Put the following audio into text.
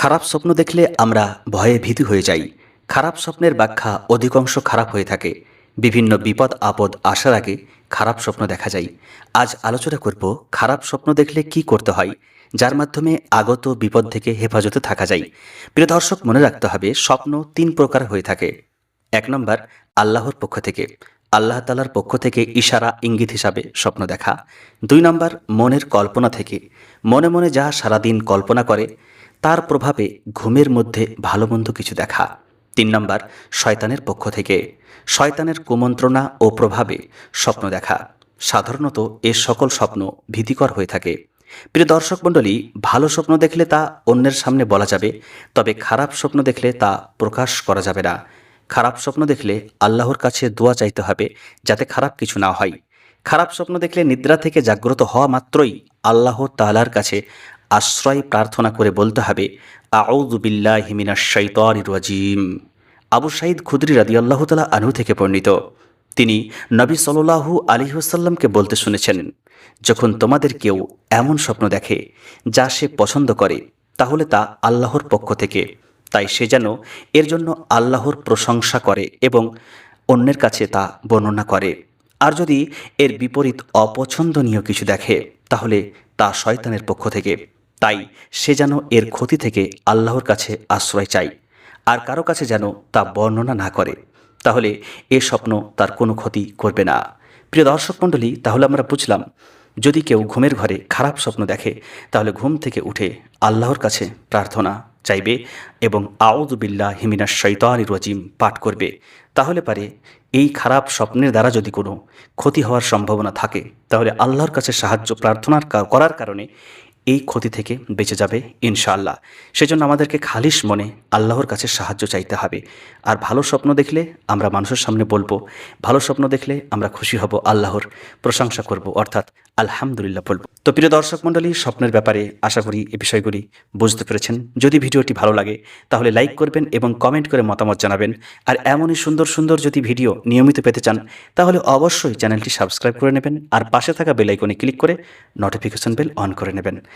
খারাপ স্বপ্ন দেখলে আমরা ভয়ে ভীতু হয়ে যাই। খারাপ স্বপ্নের ব্যাখ্যা অধিকাংশ খারাপ হয়ে থাকে। বিভিন্ন বিপদ, আপদ আসার আগে খারাপ স্বপ্ন দেখা যায়। আজ আলোচনা করব খারাপ স্বপ্ন দেখলে কি করতে হয়, যার মাধ্যমে আগত বিপদ থেকে হেফাজতে থাকা যায়। প্রিয় দর্শক, মনে রাখতে হবে, স্বপ্ন তিন প্রকার হয়ে থাকে। এক নম্বর, আল্লাহর পক্ষ থেকে। আল্লাহ তালার পক্ষ থেকে ইশারা, ইঙ্গিত হিসাবে স্বপ্ন দেখা। দুই নম্বর, মনের কল্পনা থেকে। মনে মনে যা সারাদিন কল্পনা করে তার প্রভাবে ঘুমের মধ্যে ভালো মন্দ কিছু দেখা। তিন নম্বর, শয়তানের পক্ষ থেকে। শয়তানের কুমন্ত্রণা ও প্রভাবে স্বপ্ন দেখা। সাধারণত এ সকল স্বপ্ন ভীতিকর হয়ে থাকে। প্রিয় দর্শক মণ্ডলী, ভালো স্বপ্ন দেখলে তা অন্যের সামনে বলা যাবে, তবে খারাপ স্বপ্ন দেখলে তা প্রকাশ করা যাবে না। খারাপ স্বপ্ন দেখলে আল্লাহর কাছে দোয়া চাইতে হবে, যাতে খারাপ কিছু না হয়। খারাপ স্বপ্ন দেখলে নিদ্রা থেকে জাগ্রত হওয়া মাত্রই আল্লাহ তালার কাছে আশ্রয় প্রার্থনা করে বলতে হবে আউদুবিল্লাহ হিমিনা শৈতর রাজিম। আবু সাইদ খুদরি রাদি তালা আনহু থেকে বর্ণিত। তিনি নবী সাল্লাহু আলিহাসাল্লামকে বলতে শুনেছেন, যখন তোমাদের কেউ এমন স্বপ্ন দেখে যা সে পছন্দ করে, তাহলে তা আল্লাহর পক্ষ থেকে। তাই সে যেন এর জন্য আল্লাহর প্রশংসা করে এবং অন্যের কাছে তা বর্ণনা করে। আর যদি এর বিপরীত অপছন্দনীয় কিছু দেখে, তাহলে তা শয়তানের পক্ষ থেকে। তাই সে যেন এর ক্ষতি থেকে আল্লাহর কাছে আশ্রয় চায়, আর কারও কাছে যেন তা বর্ণনা না করে। তাহলে এ স্বপ্ন তার কোনো ক্ষতি করবে না। প্রিয় দর্শক মণ্ডলী, তাহলে আমরা বুঝলাম, যদি কেউ ঘুমের ঘরে খারাপ স্বপ্ন দেখে, তাহলে ঘুম থেকে উঠে আল্লাহর কাছে প্রার্থনা চাইবে এবং আউদুবিল্লাহ হিমিনা শৈতান রজিম পাঠ করবে। তাহলে পারে, এই খারাপ স্বপ্নের দ্বারা যদি কোনো ক্ষতি হওয়ার সম্ভাবনা থাকে, তাহলে আল্লাহর কাছে সাহায্য প্রার্থনার করার কারণে এই ক্ষতি থেকে বেঁচে যাবে, ইনশাআল্লাহ। সেজন্য আমাদেরকে খালিশ মনে আল্লাহর কাছে সাহায্য চাইতে হবে। আর ভালো স্বপ্ন দেখলে আমরা মানুষের সামনে বলব, ভালো স্বপ্ন দেখলে আমরা খুশি হব, আল্লাহর প্রশংসা করব, অর্থাৎ আলহামদুলিল্লাহ বলব। তো প্রিয় দর্শক মণ্ডলী, স্বপ্নের ব্যাপারে আশা করি এই বিষয়গুলি বুঝতে পেরেছেন। যদি ভিডিওটি ভালো লাগে, তাহলে লাইক করবেন এবং কমেন্ট করে মতামত জানাবেন। আর এমনই সুন্দর সুন্দর যদি ভিডিও নিয়মিত পেতে চান, তাহলে অবশ্যই চ্যানেলটি সাবস্ক্রাইব করে নেবেন। আর পাশে থাকা বেল আইকনে ক্লিক করে নোটিফিকেশন বেল অন করে নেবেন।